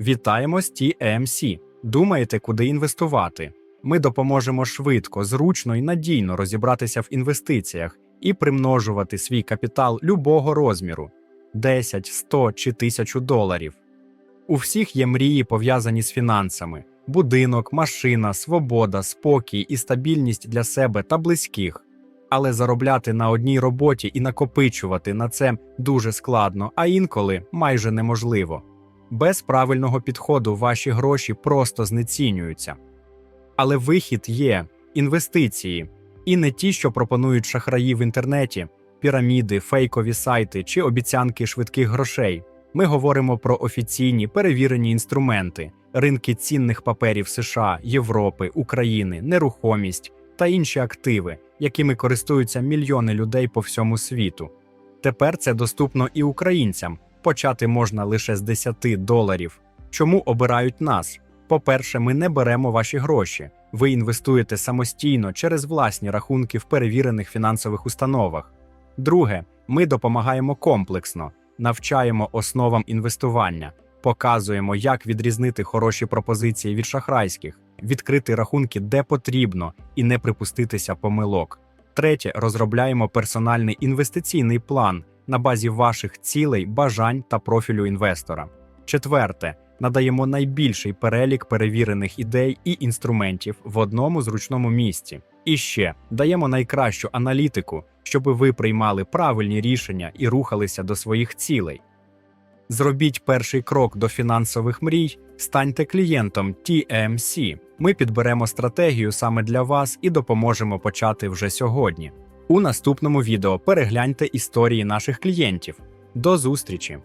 Вітаємо з TMC. Думаєте, куди інвестувати? Ми допоможемо швидко, зручно і надійно розібратися в інвестиціях і примножувати свій капітал любого розміру 10, 100 чи 1000 доларів. У всіх є мрії, пов'язані з фінансами: будинок, машина, свобода, спокій і стабільність для себе та близьких. Але заробляти на одній роботі і накопичувати на це дуже складно, а інколи майже неможливо. Без правильного підходу ваші гроші просто знецінюються. Але вихід є інвестиції, і не ті, що пропонують шахраї в інтернеті, піраміди, фейкові сайти чи обіцянки швидких грошей. Ми говоримо про офіційні перевірені інструменти, ринки цінних паперів США, Європи, України, нерухомість та інші активи, якими користуються мільйони людей по всьому світу. Тепер це доступно і українцям. Почати можна лише з 10 доларів. Чому обирають нас? По-перше, ми не беремо ваші гроші. Ви інвестуєте самостійно через власні рахунки в перевірених фінансових установах. Друге, ми допомагаємо комплексно, навчаємо основам інвестування, показуємо, як відрізнити хороші пропозиції від шахрайських, відкрити рахунки де потрібно і не припуститися помилок. Третє, розробляємо персональний інвестиційний план на базі ваших цілей, бажань та профілю інвестора. Четверте, надаємо найбільший перелік перевірених ідей і інструментів в одному зручному місці. І ще даємо найкращу аналітику, щоб ви приймали правильні рішення і рухалися до своїх цілей. Зробіть перший крок до фінансових мрій, станьте клієнтом TMC. Ми підберемо стратегію саме для вас і допоможемо почати вже сьогодні. У наступному відео перегляньте історії наших клієнтів. До зустрічі!